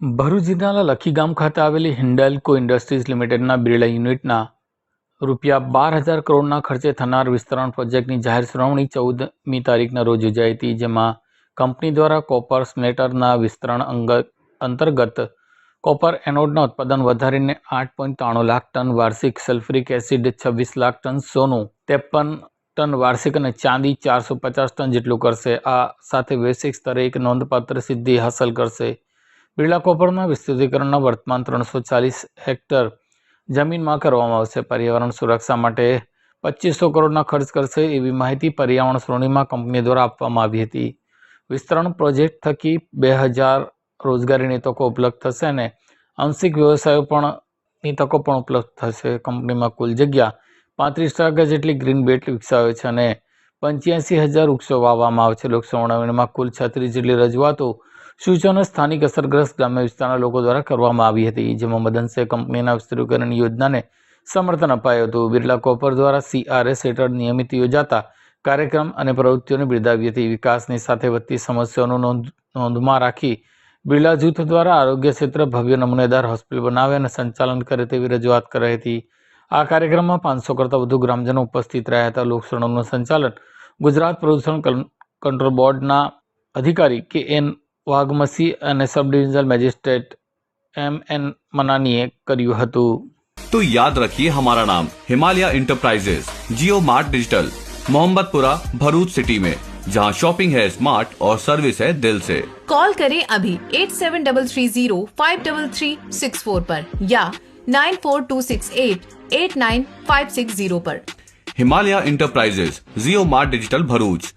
ભરૂચ જિલ્લાના લખીગામ ખાતે આવેલી હિન્ડલ્કો ઇન્ડસ્ટ્રીઝ લિમિટેડના બિરલા યુનિટના રૂપિયા બાર હજાર કરોડના ખર્ચે થનાર વિસ્તરણ પ્રોજેક્ટની જાહેર સુનાવણી ચૌદમી તારીખના રોજ યોજાઈ હતી, જેમાં કંપની દ્વારા કોપર સ્મેટરના વિસ્તરણ અંગ, અંતર્ગત કોપર એનોડના ઉત્પાદન વધારીને આઠ પોઈન્ટ ત્રાણું લાખ ટન વાર્ષિક સલ્ફ્યુરિક એસિડ, છવ્વીસ લાખ ટન સોનું, ત્રેપન ટન વાર્ષિક અને ચાંદી ચારસો પચાસ ટન જેટલું કરશે. આ સાથે વૈશ્વિક સ્તરે એક નોંધપાત્ર સિદ્ધિ હાંસલ કરશે. બિરલા કોપરના વિસ્તૃતિકરણના વર્તમાન ત્રણસો ચાલીસ હેક્ટર જમીનમાં કરવામાં આવશે. પર્યાવરણ સુરક્ષા માટે પચીસો કરોડના ખર્ચ કરશે એવી માહિતી પર્યાવરણ શ્રેણીમાં કંપની દ્વારા આપવામાં આવી હતી. વિસ્તરણ પ્રોજેક્ટ થકી બે હજાર રોજગારીની તકો ઉપલબ્ધ થશે અને આંશિક વ્યવસાયો પણ તકો પણ ઉપલબ્ધ થશે. કંપનીમાં કુલ જગ્યા પાંત્રીસ ટકા જેટલી ગ્રીન બેલ્ટ વિકસાવે છે અને પંચ્યાસી હજાર વૃક્ષો વાવવામાં આવે છે. લોકસુનાવણીમાં કુલ છત્રીસ જેટલી રજૂઆતો સૂચનો સ્થાનિક અસરગ્રસ્ત ગ્રામ્ય વિસ્તારના લોકો દ્વારા કરવામાં આવી હતી, જેમાં મદનસે કંપનીના વિસ્તરીકરણ યોજનાને સમર્થન અપાયું હતું. બિરલા કોપર દ્વારા સીઆરએસ હેઠળ નિયમિત યોજાતા કાર્યક્રમ અને પ્રવૃત્તિઓને બિરદાવી હતી. વિકાસની સાથે વધતી સમસ્યાઓનું નોંધ, નોંધમાં રાખી બિરલા જૂથ દ્વારા આરોગ્ય ક્ષેત્ર ભવ્ય નમૂનેદાર હોસ્પિટલ બનાવે અને સંચાલન કરે તેવી રજૂઆત કરાઈ હતી. આ કાર્યક્રમમાં પાંચસો કરતાં વધુ ગ્રામજનો ઉપસ્થિત રહ્યા હતા. લોકસણોનું સંચાલન ગુજરાત પ્રદૂષણ કંટ્રોલ બોર્ડના અધિકારી કે એન વાઘમસી અને sub divisional magistrate M N મનાનીએ કર્યું હતું तो याद रखिए हमारा नाम Himalaya enterprises Jio mart digital Mohammadpura Bharuch city में जहां शॉपिंग है स्मार्ट और सर्विस है दिल से कॉल करें अभी eight seven double three zero five double three six four पर या nine four two six eight eight nine five six zero पर Himalaya enterprises Jio mart digital Bharuch